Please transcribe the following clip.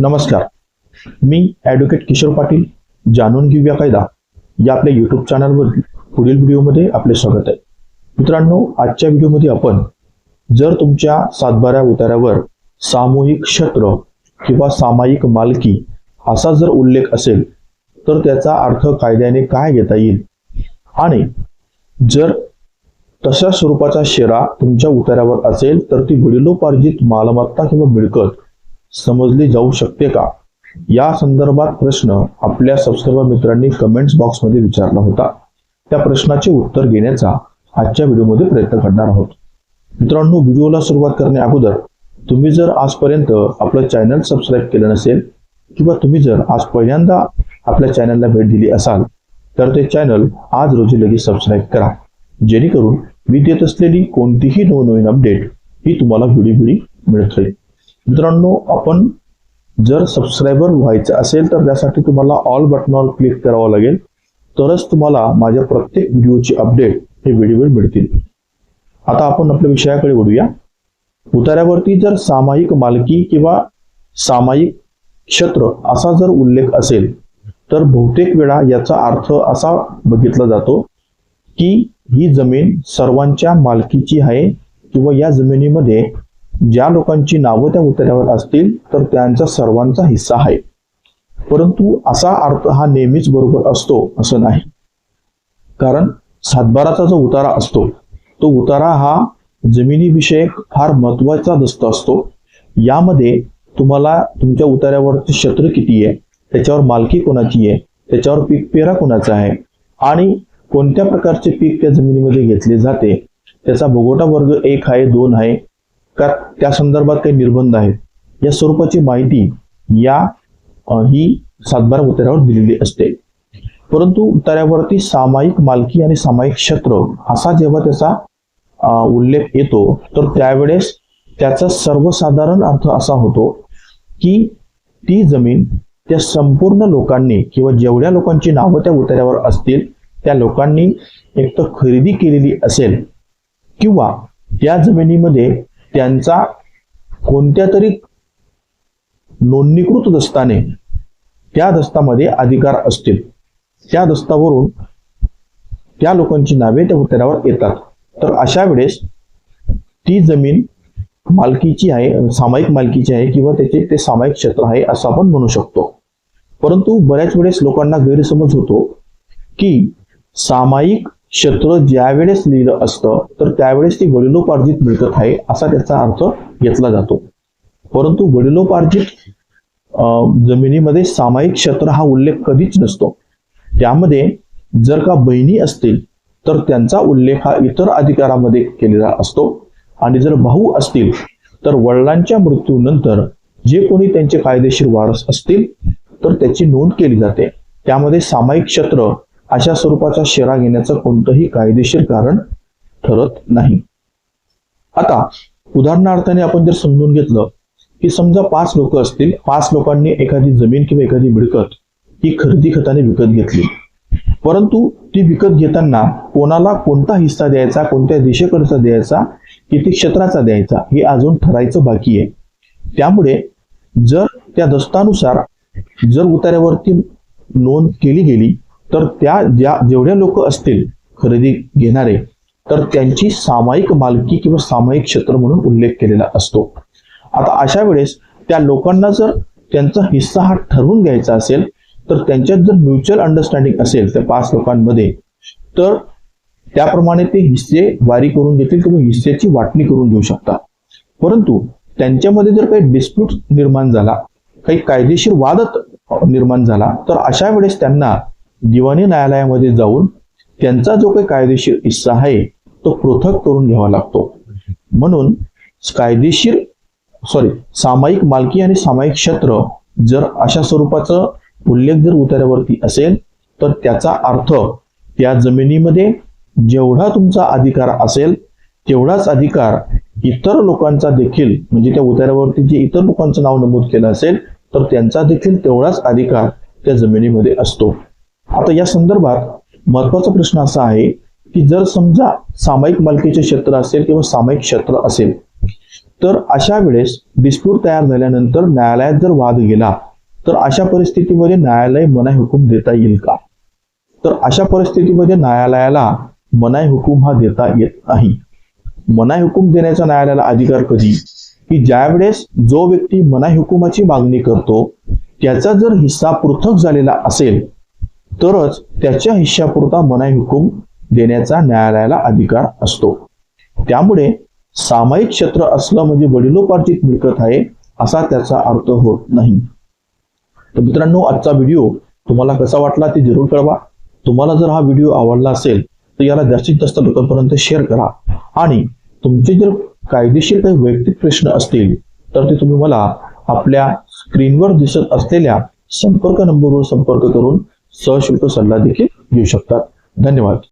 नमस्कार. मी ॲडव्होकेट किशोर पाटील जाणून घेऊया कायदा. या आपल्या यूट्यूब चॅनलवर पुढील व्हिडिओमध्ये आपले स्वागत आहे. मित्रांनो आजच्या व्हिडिओमध्ये आपण जर तुमच्या सातबाऱ्या उतार्यावर सामूहिक क्षेत्र किंवा सामायिक मालकी असा जर उल्लेख असेल तर त्याचा अर्थ कायद्याने काय घेता येईल? आणि जर तशा स्वरूपाचा शेरा तुमच्या उतार्यावर असेल तर ती वडिलोपार्जित मालमत्ता किंवा मिळकत समजली जाऊ शकते का? या संदर्भात प्रश्न आपल्या सबस्क्रायबर मित्रांनी कमेंट्स बॉक्समध्ये विचारला होता. त्या प्रश्नाचे उत्तर घेण्याचा आजच्या व्हिडिओमध्ये प्रयत्न करणार आहोत. मित्रांनो व्हिडिओला सुरुवात करण्या अगोदर तुम्ही जर आजपर्यंत आपलं चॅनल सबस्क्राईब केलं नसेल किंवा तुम्ही जर आज पहिल्यांदा आपल्या चॅनलला भेट दिली असाल तर ते चॅनल आज रोजी लगेच सबस्क्राईब करा. जेणेकरून मी देत असलेली कोणतीही नवनवीन अपडेट ही तुम्हाला व्हिडिओ व्हिडिओ मिळत राहील. मित्रांनो आपण जर सबस्क्रायबर व्हायचं असेल तर त्यासाठी तुम्हाला ऑल बटनावर क्लिक करावं लागेल. तरच तुम्हाला माझ्या प्रत्येक व्हिडिओची अपडेट हे व्हिडिओ मिळतील. आता आपण आपल्या विषयाकडे वळूया. उतार्यावरती जर सामायिक मालकी किंवा सामायिक क्षेत्र असा जर उल्लेख असेल तर बहुतेक वेळा याचा अर्थ असा बघितला जातो की ही जमीन सर्वांच्या मालकीची आहे किंवा या जमिनीमध्ये ज्या लोकांची नावं त्या उतऱ्यावर असतील तर त्यांचा सर्वांचा हिस्सा आहे. परंतु असा अर्थ हा नेहमीच बरोबर असतो असं नाही. कारण सातबाराचा जो उतारा असतो तो उतारा हा जमिनीविषयक फार महत्त्वाचा दस्त असतो. यामध्ये तुम्हाला तुमच्या उतार्यावरचे क्षेत्र किती आहे त्याच्यावर मालकी कोणाची आहे त्याच्यावर पीक पेरा कोणाचा आहे आणि कोणत्या प्रकारचे पीक त्या जमिनीमध्ये घेतले जाते त्याचा भोगोटा वर्ग एक आहे दोन आहे का त्या संदर्भात काही निर्बंध आहेत? या स्वरूपाची माहिती या ही सातबारा उतार्यावर दिलेली असते. परंतु उतार्यावरती सामायिक मालकी आणि सामायिक क्षेत्र असा जेव्हा त्याचा उल्लेख येतो तर त्यावेळेस त्याचा सर्वसाधारण अर्थ असा होतो की ती जमीन त्या संपूर्ण लोकांनी किंवा जेवढ्या लोकांची नावं त्या उतार्यावर असतील त्या लोकांनी एक तर खरेदी केलेली असेल किंवा त्या जमिनीमध्ये त्यांचा कोणत्या तरी नोंदणीकृत दस्ताने त्या दस्तामध्ये अधिकार असतील. त्या दस्तावरून त्या लोकांची नावे त्या उत्तरावर येतात. तर अशा वेळेस ती जमीन मालकीची आहे सामायिक मालकीची आहे किंवा त्याचे ते सामायिक क्षेत्र आहे असं आपण म्हणू शकतो. परंतु बऱ्याच वेळेस लोकांना गैरसमज होतो की सामायिक क्षेत्र ज्यावेळेस लिहिलं असतं तर त्यावेळेस ती वडिलोपार्जित मिळकत आहे असा त्याचा अर्थ घेतला जातो. परंतु वडिलोपार्जित जमिनीमध्ये सामायिक क्षेत्र हा उल्लेख कधीच नसतो. त्यामध्ये जर का बहिणी असतील तर त्यांचा उल्लेख हा इतर अधिकारामध्ये केलेला असतो. आणि जर भाऊ असतील तर वडिलांच्या मृत्यूनंतर जे कोणी त्यांचे कायदेशीर वारस असतील तर त्याची नोंद केली जाते. त्यामध्ये सामायिक क्षेत्र अशा स्वरूपाचा शेरा घेण्याचं कोणतंही कायदेशीर कारण ठरत नाही. आता उदाहरणार्थाने आपण जर समजून घेतलं की समजा पाच लोक असतील पाच लोकांनी एखादी जमीन किंवा एखादी मिळकत ही खरेदी खताने विकत घेतली. परंतु ती विकत घेताना कोणाला कोणता हिस्सा द्यायचा कोणत्या दिशेकडचा द्यायचा किती क्षेत्राचा द्यायचा हे अजून ठरायचं बाकी आहे. त्यामुळे जर त्या दस्तानुसार जर उतार्यावरती नोंद केली गेली तर त्या ज्या जेवढ्या लोक असतील खरेदी घेणारे तर त्यांची सामायिक मालकी किंवा सामायिक क्षेत्र म्हणून उल्लेख केलेला असतो. आता अशा वेळेस त्या लोकांना जर त्यांचा हिस्सा हा ठरवून घ्यायचा असेल तर त्यांच्यात जर म्युच्युअल अंडरस्टँडिंग असेल त्या पाच लोकांमध्ये तर त्याप्रमाणे ते हिस्से वारी करून घेतील किंवा हिस्सेची वाटणी करून घेऊ शकतात. परंतु त्यांच्यामध्ये जर काही डिस्प्यूट निर्माण झाला काही कायदेशीर वादत निर्माण झाला तर अशा वेळेस त्यांना दिवाणी न्यायालयामध्ये जाऊन त्यांचा जो काही कायदेशीर हिस्सा आहे तो पृथक करून घ्यावा लागतो. म्हणून कायदेशीर सॉरी सामायिक मालकी आणि सामायिक क्षेत्र जर अशा स्वरूपाचं उल्लेख जर उतार्यावरती असेल तर त्याचा अर्थ त्या जमिनीमध्ये जेवढा तुमचा अधिकार असेल तेवढाच अधिकार इतर लोकांचा देखील म्हणजे त्या उतार्यावरती जे इतर लोकांचं नाव नमूद केलं असेल तर त्यांचा देखील तेवढाच अधिकार त्या जमिनीमध्ये असतो. आता या संदर्भात महत्त्वाचा प्रश्न असा आहे की जर समजा सामायिक मालकीचे क्षेत्र असेल किंवा सामायिक क्षेत्र असेल तर अशा वेळेस डिस्प्यूट तयार झाल्यानंतर न्यायालयात जर वाद गेला तर अशा परिस्थितीमध्ये न्यायालय मनाई हुकूम देता येईल का? तर अशा परिस्थितीमध्ये न्यायालयाला मनाई हुकूम हा देता येत नाही. मनाई हुकूम देण्याचा न्यायालयाला अधिकार कधी? की ज्यावेळेस जो व्यक्ती मनाई हुकुमाची मागणी करतो त्याचा जर हिस्सा पृथक झालेला असेल तरच त्याच्या हिश्शापुरता मनाई हुकूम देण्याचा न्यायालयाला अधिकार असतो. त्यामुळे सामायिक क्षेत्र असलं म्हणजे वडिलोपार्जित मिळकत आहे असा त्याचा अर्थ होत नाही. तर मित्रांनो आजचा व्हिडिओ तुम्हाला कसा वाटला ते जरूर कळवा. तुम्हाला जर हा व्हिडिओ आवडला असेल तर याला जास्तीत जास्त लोकांपर्यंत शेअर करा. आणि तुमचे जर कायदेशीर काही वैयक्तिक प्रश्न असतील तर ते तुम्ही मला आपल्या स्क्रीनवर दिसत असलेल्या संपर्क नंबरवर संपर्क करून सशुल्क सल्ला देखील घेऊ शकतात. धन्यवाद.